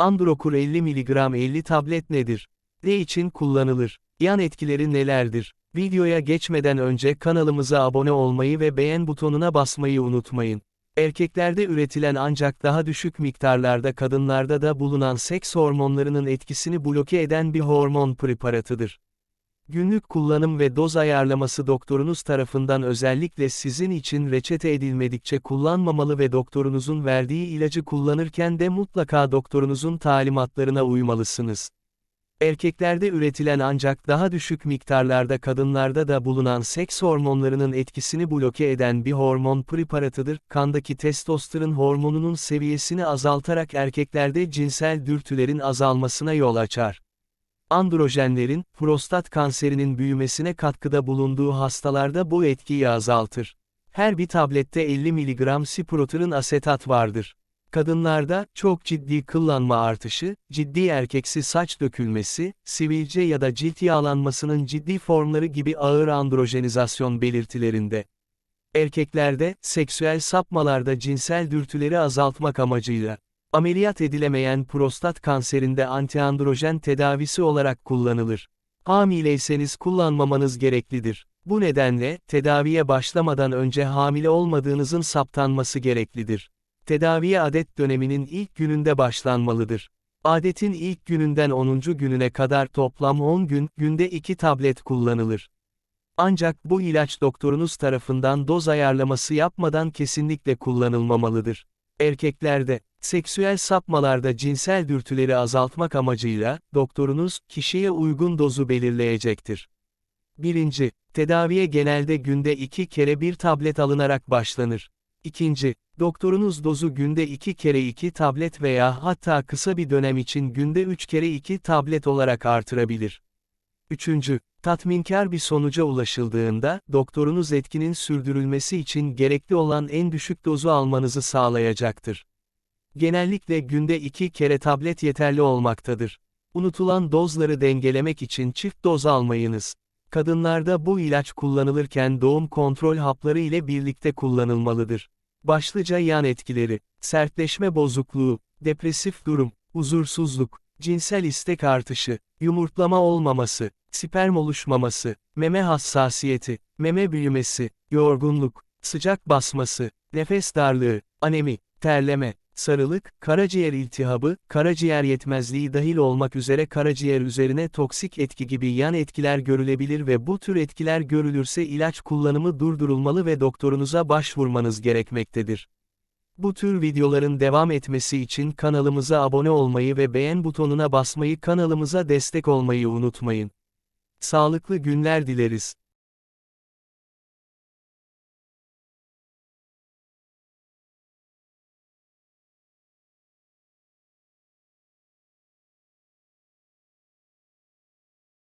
Androkur 50 mg 50 tablet nedir? Ne için kullanılır? Yan etkileri nelerdir? Videoya geçmeden önce kanalımıza abone olmayı ve beğen butonuna basmayı unutmayın. Erkeklerde üretilen ancak daha düşük miktarlarda kadınlarda da bulunan seks hormonlarının etkisini bloke eden bir hormon preparatıdır. Günlük kullanım ve doz ayarlaması doktorunuz tarafından özellikle sizin için reçete edilmedikçe kullanmamalı ve doktorunuzun verdiği ilacı kullanırken de mutlaka doktorunuzun talimatlarına uymalısınız. Erkeklerde üretilen ancak daha düşük miktarlarda kadınlarda da bulunan seks hormonlarının etkisini bloke eden bir hormon preparatıdır. Kandaki testosteron hormonunun seviyesini azaltarak erkeklerde cinsel dürtülerin azalmasına yol açar. Androjenlerin, prostat kanserinin büyümesine katkıda bulunduğu hastalarda bu etkiyi azaltır. Her bir tablette 50 mg spirotirin asetat vardır. Kadınlarda, çok ciddi kıllanma artışı, ciddi erkeksi saç dökülmesi, sivilce ya da cilt yağlanmasının ciddi formları gibi ağır androjenizasyon belirtilerinde. Erkeklerde, seksüel sapmalarda cinsel dürtüleri azaltmak amacıyla, ameliyat edilemeyen prostat kanserinde antiandrojen tedavisi olarak kullanılır. Hamileyseniz kullanmamanız gereklidir. Bu nedenle, tedaviye başlamadan önce hamile olmadığınızın saptanması gereklidir. Tedaviye adet döneminin ilk gününde başlanmalıdır. Adetin ilk gününden 10. gününe kadar toplam 10 gün, günde 2 tablet kullanılır. Ancak bu ilaç doktorunuz tarafından doz ayarlaması yapmadan kesinlikle kullanılmamalıdır. Erkeklerde, seksüel sapmalarda cinsel dürtüleri azaltmak amacıyla, doktorunuz, kişiye uygun dozu belirleyecektir. 1. Tedaviye genelde günde 2 kere bir tablet alınarak başlanır. 2. Doktorunuz dozu günde 2 kere 2 tablet veya hatta kısa bir dönem için günde 3 kere 2 tablet olarak artırabilir. 3. Tatminkar bir sonuca ulaşıldığında, doktorunuz etkinin sürdürülmesi için gerekli olan en düşük dozu almanızı sağlayacaktır. Genellikle günde 2 kere tablet yeterli olmaktadır. Unutulan dozları dengelemek için çift doz almayınız. Kadınlarda bu ilaç kullanılırken doğum kontrol hapları ile birlikte kullanılmalıdır. Başlıca yan etkileri, sertleşme bozukluğu, depresif durum, huzursuzluk, cinsel istek artışı, yumurtlama olmaması, sperm oluşmaması, meme hassasiyeti, meme büyümesi, yorgunluk, sıcak basması, nefes darlığı, anemi, terleme, sarılık, karaciğer iltihabı, karaciğer yetmezliği dahil olmak üzere karaciğer üzerine toksik etki gibi yan etkiler görülebilir ve bu tür etkiler görülürse ilaç kullanımı durdurulmalı ve doktorunuza başvurmanız gerekmektedir. Bu tür videoların devam etmesi için kanalımıza abone olmayı ve beğen butonuna basmayı kanalımıza destek olmayı unutmayın. Sağlıklı günler dileriz.